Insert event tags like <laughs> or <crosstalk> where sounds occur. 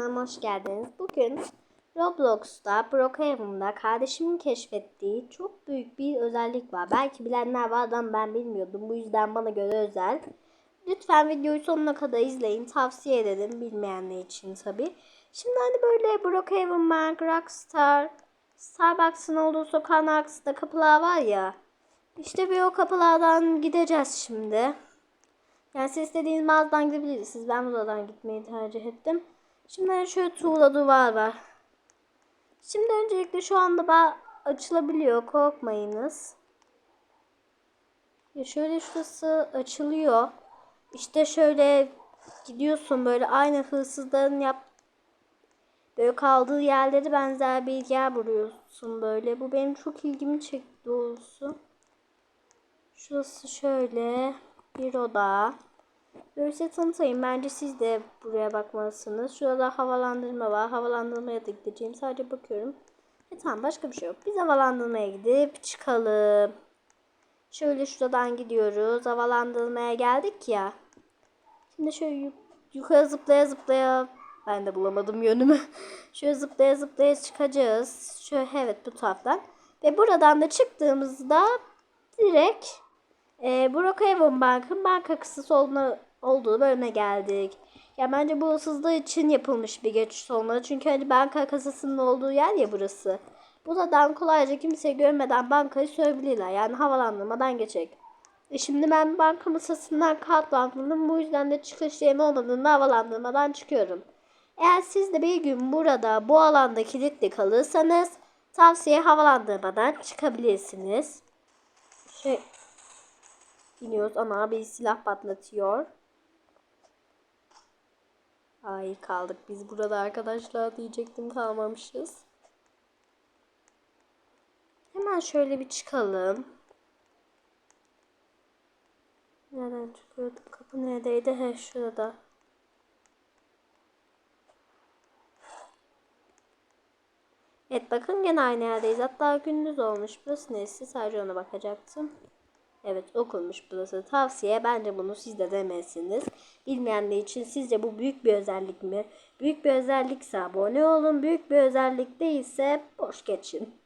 Kanalıma hoş geldiniz. Bugün Roblox'ta Brookhaven'da kardeşimin keşfettiği çok büyük bir özellik var. Belki bilenler var ama ben bilmiyordum. Bu yüzden bana göre özel. Lütfen videoyu sonuna kadar izleyin. Tavsiye ederim bilmeyenler için tabi. Şimdi hani böyle Brookhaven Bank, Rockstar, Starbucks'ın olduğu sokağın arkasında kapılar var ya. İşte bir o kapılardan gideceğiz şimdi. Yani siz istediğiniz mağazadan gidebilirsiniz. Ben buradan gitmeyi tercih ettim. Şimdi şöyle tuğla duvar var. Şimdi öncelikle şu anda ba açılabiliyor. Korkmayınız. Ya şöyle şurası açılıyor. İşte şöyle gidiyorsun böyle aynı hırsızların yap böyle kaldığı yerleri benzer bir yer buluyorsun böyle. Bu benim çok ilgimi çekti doğrusu. Şurası şöyle bir oda. Size tanıtayım. Bence siz de buraya bakmalısınız. Şurada havalandırma var. Havalandırmaya da gideceğim. Sadece bakıyorum. E tamam başka bir şey yok. Biz havalandırmaya gidip çıkalım. Şöyle şuradan gidiyoruz. Havalandırmaya geldik ya. Şimdi şöyle yuk yukarı zıplaya zıplaya ben de bulamadım yönümü. <laughs> şöyle zıplaya zıplaya çıkacağız. Şöyle evet bu taraftan. Ve buradan da çıktığımızda direkt e, Brookhaven Bank'ın banka kısısı olduğunu, olduğu bölüme geldik. Ya bence bu hırsızlığı için yapılmış bir geçiş olmalı. Çünkü hani banka kasasının olduğu yer ya burası. Buradan kolayca kimse görmeden bankayı soyabilirler. Yani havalandırmadan geçecek. E şimdi ben banka masasından kalklandım. Bu yüzden de çıkış yemi olmadığında havalandırmadan çıkıyorum. Eğer siz de bir gün burada bu alanda kilitli kalırsanız tavsiye havalandırmadan çıkabilirsiniz. Şey iniyoruz. Ana bir silah patlatıyor. Ay kaldık biz burada arkadaşlar diyecektim kalmamışız. Hemen şöyle bir çıkalım. Nereden çıkıyorduk? Kapı neredeydi? He şurada. Evet bakın gene aynı yerdeyiz. Hatta gündüz olmuş. Burası neresi? Sadece ona bakacaktım. Evet okunmuş burası. Tavsiye bence bunu siz de demezsiniz. Bilmeyenler için sizce bu büyük bir özellik mi? Büyük bir özellikse abone olun. Büyük bir özellik değilse boş geçin.